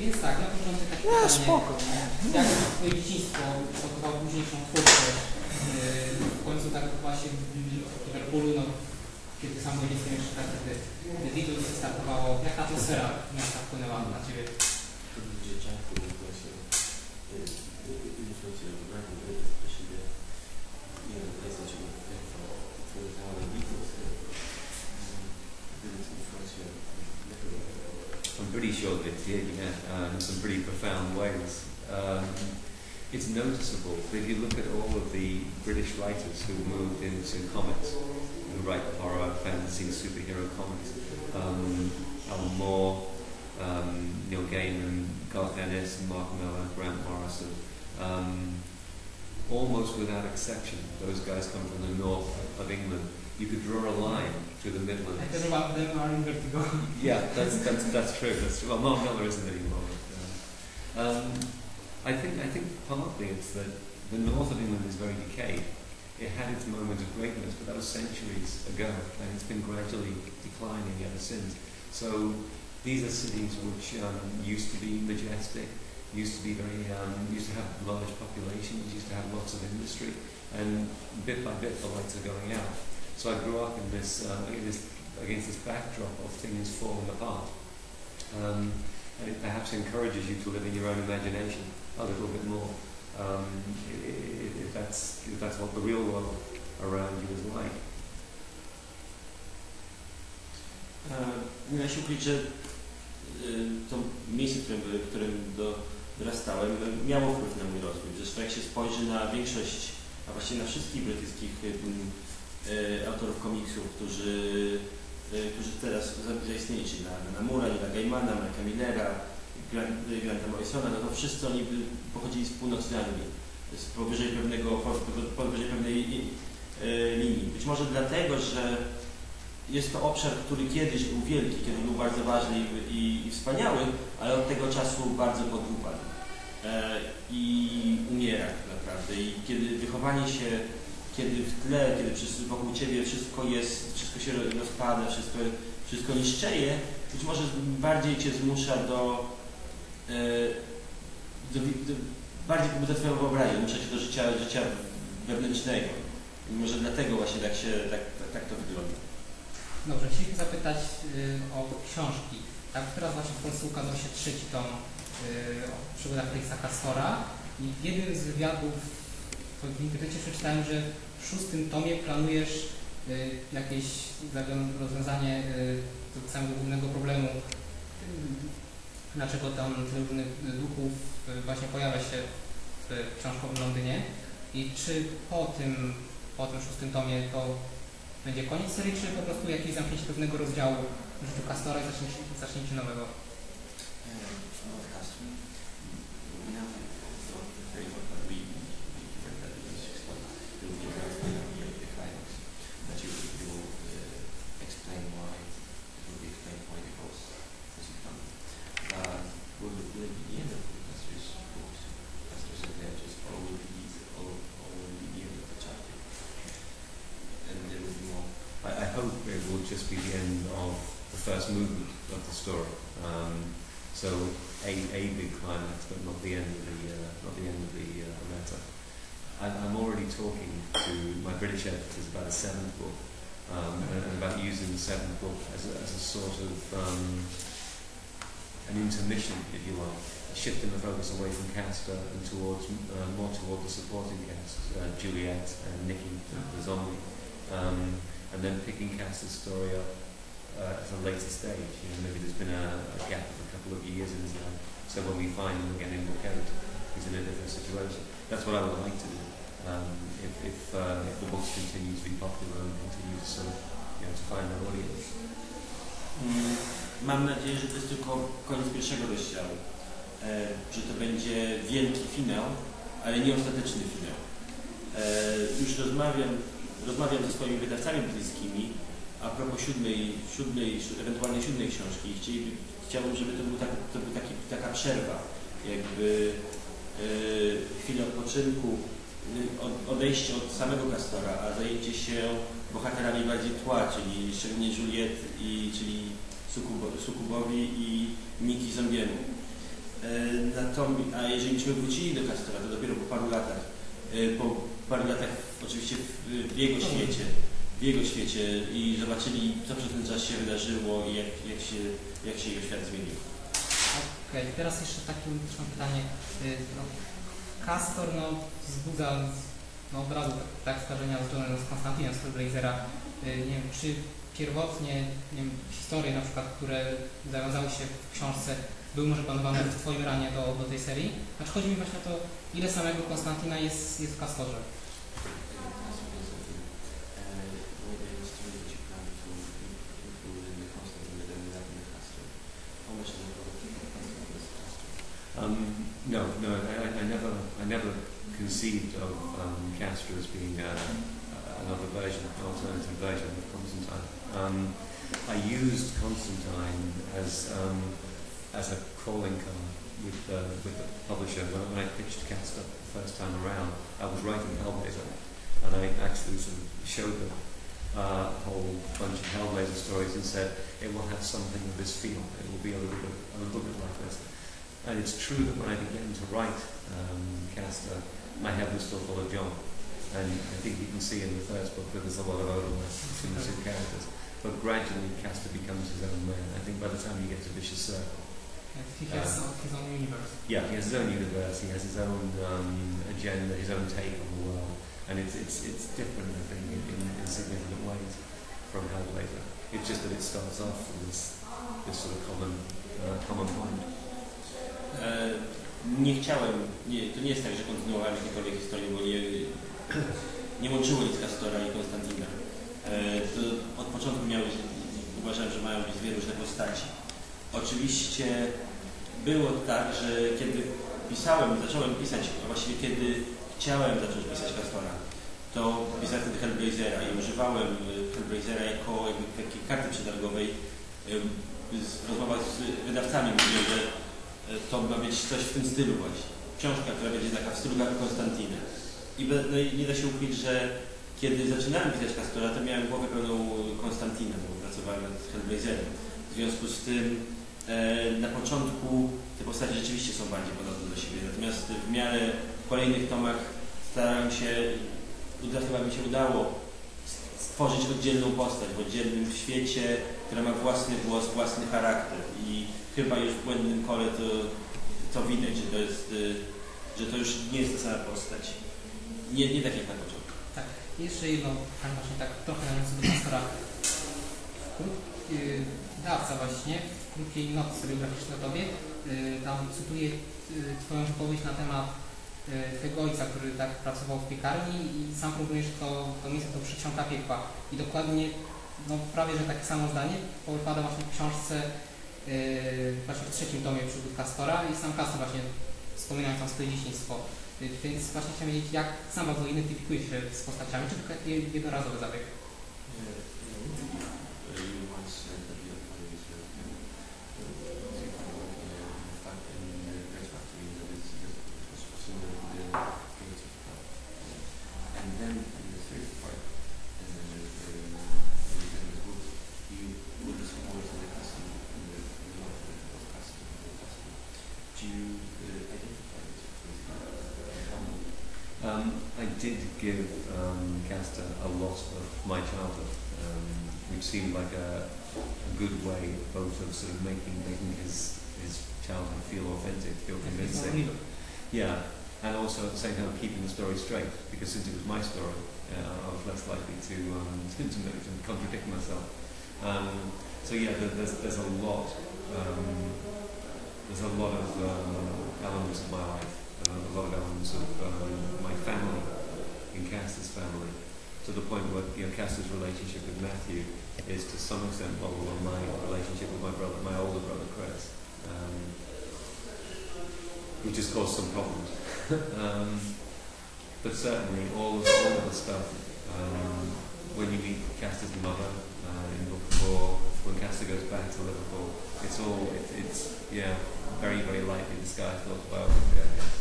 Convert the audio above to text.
Więc tak, na początek takie Nie, pytanie. spoko. Jak twoje dzieciństwo kształtowało późniejszą twórczość? Yy, W końcu tak właśnie w Liverpoolu, no, kiedy sam byłem dzieckiem jeszcze tak, kiedy Beatles startowało, jak atmosfera miasta wpłynęła na Ciebie? dzieciaku właśnie influencjonowanie Yeah, uh, in some pretty profound ways. Um, it's noticeable that if you look at all of the British writers who moved into comics, who write horror, fantasy, superhero comics, um, Alan Moore, um, Neil Gaiman, Garth Ennis, Mark Miller, Grant Morrison, um, almost without exception, those guys come from the north of England. You could draw a line through the Midlands. Yeah, that's that's that's true. That's true. Well, Mark Miller isn't anymore. but, uh, Um, I think I think partly it's that the north of England is very decayed. It had its moment of greatness, but that was centuries ago, and it's been gradually declining ever since. So these are cities which um, used to be majestic, used to be very, um, used to have large populations, used to have lots of industry, and bit by bit the lights are going out. So I grew up in this, um, in this against this backdrop of things falling apart. Um, and it perhaps encourages you to live in your own imagination a little bit more, um, if, that's, if that's what the real world around you is like. Nie da się ukryć, że to miejsce, w którym, w którym do, dorastałem, miało wpływ na mój rozwój. Zresztą jak się spojrzy na większość, a właściwie na wszystkich brytyjskich autorów komiksów, którzy, którzy teraz za- zaistnieli, czyli na, na Mura, na Gaimana, Marka Millera, y, Granta Morrisona, no to wszyscy oni pochodzili z północy Anglii, z powyżej pewnego, po- po- powyżej pewnej y, linii. Być może dlatego, że jest to obszar, który kiedyś był wielki, kiedy był bardzo ważny i, i, i wspaniały, ale od tego czasu bardzo podupadł e, i umiera tak naprawdę. I kiedy wychowanie się, kiedy w tle, kiedy wokół Ciebie wszystko jest, wszystko się ro- rozpada, wszystko, wszystko niszczeje, być może bardziej Cię zmusza do, e, do, do bardziej pobudzę Twoją wyobraźnię, zmusza Cię do życia, życia wewnętrznego. I może dlatego właśnie tak się, tak, tak, tak to wygląda. Dobrze, chcieliśmy zapytać y, o książki. Tak, teraz właśnie w Polsce ukazał się trzeci tom y, o przygodach Felixa Castora i w jednym z wywiadów w internecie przeczytałem, że w szóstym tomie planujesz y, jakieś rozwiązanie y, tego samego głównego problemu, y, dlaczego tam tyle różnych duchów właśnie pojawia się w książkowym Londynie? I czy po tym, po tym szóstym tomie to będzie koniec serii, czy po prostu jakieś zamknięcie pewnego rozdziału w życiu Castora i zacznięcie nowego? The first movement of the story. Um, so a, a big climax, but not the end of the uh, not the end of the uh, letter. I'm, I'm already talking to my British editors about the seventh book, um, and, about using the seventh book as a, as a sort of um, an intermission, if you like, shifting the focus away from Castor and towards uh, more toward the supporting cast, uh, Juliet and Nikki, the, zombie. Um, and then picking Castor's story up uh, at a later stage. You know, maybe there's been a, a gap of a couple of years in his life. So when we find him again in the character, he's in a different situation. That's what I would like to do. Um, if if, uh, if the books continue to be popular and continue to sort of, you know, to find audience. Mm, Mam nadzieję, że to jest tylko koniec pierwszego rozdziału. E, że to będzie wielki finał, ale nie ostateczny finał. E, już rozmawiam, rozmawiam ze swoimi wydawcami brytyjskimi a propos siódmej, siódmej, si- ewentualnie siódmej książki. Chcieli, chciałbym, żeby to, był tak, to był taki, taka przerwa, jakby e, chwila odpoczynku, od- odejście od samego Castora, a zajęcie się bohaterami bardziej tła, czyli szczególnie Juliet, i, czyli Sukubo, Sukubowi i Miki Zombiemu. Natomiast, a jeżeli byśmy wrócili do Castora, to dopiero po paru latach. E, Po paru latach oczywiście w, w jego świecie, w jego świecie i zobaczyli, co przez ten czas się wydarzyło i jak, jak, się, jak się jego świat zmienił. Okej, teraz jeszcze takie mam pytanie. Y, No, Castor no, wzbudza no, od razu tak, tak skojarzenia z Johnem z Konstantinem z Hellblazera. Y, Nie wiem, czy pierwotnie nie wiem, historie na przykład, które zawiązały się w książce były może planowane w Twoim ranie do, do tej serii? Znaczy chodzi mi właśnie o to, ile samego Konstantina jest, jest w Castorze. Conceived of um, Castor as being uh, another version, an alternative version of Constantine. Um, I used Constantine as um, as a calling card with uh, with the publisher when, when I pitched Castor the first time around. I was writing Hellblazer, and I actually sort of showed them uh, a whole bunch of Hellblazer stories and said it will have something of this feel. It will be a little bit, a little bit like this. And it's true that when I began to write um, Castor, my head was still full of John. And I think you can see in the first book that there's a lot of overlap between the two characters. But gradually, Castor becomes his own man. I think by the time you get to Vicious Circle, He has his own universe. yeah, he has his own universe. He has his own um, agenda, his own take on the world, and it's it's it's different, I think, in, in, in significant ways from Hellblazer. It's just that it starts off with this this sort of common uh, common point. E, Nie chciałem, nie, to nie jest tak, że kontynuowałem jakiekolwiek historię, bo nie, nie łączyło nic Castora i Konstantina. E, To od początku miały, uważałem, że mają być dwie różne postaci. Oczywiście było tak, że kiedy pisałem, zacząłem pisać, a właściwie kiedy chciałem zacząć pisać Castora, to pisałem wtedy Hellblazera i używałem e, Hellblazera jako jakby takiej karty przetargowej. E, z- Rozmowa z wydawcami mówiłem, że e, to ma być coś w tym stylu właśnie. Książka, która będzie taka w stylu Konstantina. I, be- no i nie da się ukryć, że kiedy zaczynałem pisać Castora, to miałem głowę pełną Konstantina, bo pracowałem nad Hellblazerem. W związku z tym e, na początku te postacie rzeczywiście są bardziej podobne do siebie, natomiast w miarę w kolejnych tomach starałem się, uda, chyba mi się udało stworzyć oddzielną postać w oddzielnym świecie, która ma własny głos, własny charakter i chyba już w Błędnym Kole to, to widać, że to jest, y, że to już nie jest ta sama postać. Nie, nie tak jak na początku. Tak, jeszcze jedno pytanie właśnie tak trochę nawiązujące do Castora. Krót- yy, Dawca właśnie w krótkiej nocy biograficznej Tobie, yy, tam cytuję Twoją wypowiedź na temat Twojego ojca, który tak pracował w piekarni i sam proponujesz to, to miejsce do przedsionka piekła. I dokładnie, no prawie, że takie samo zdanie popada właśnie w książce yy, właśnie w trzecim tomie przygód Castora i sam Castor właśnie wspominając tam swoje dzieciństwo. Yy, Więc właśnie chciałem wiedzieć, jak sam bardzo identyfikuje się z postaciami, czy tylko jednorazowy zabieg? And then in the third part, uh, uh, you would listen more to the customer and the, the of the customer, the customer. Do you uh, identify this with? Um, I did give um, Castor a lot of my childhood, um, which seemed like a, a good way both of sort of making making his his childhood feel authentic, feel convincing. Yeah, and also at the same time keeping the story straight, because since it was my story, uh, I was less likely to um, to, to, contradict myself. Um, so yeah, there's there's a lot um, there's a lot of um, elements of my life, uh, a lot of elements of um, my family, in Castor's family, to the point where you know Castor's relationship with Matthew is to some extent modeled on my relationship with my brother, my older brother Chris. Um, which has caused some problems. Um, but certainly all of, all of the stuff, um, when you meet Castor's mother uh, in book four, when Castor goes back to Liverpool, it's all, it, it's, yeah, very, very lightly disguised autobiography, I.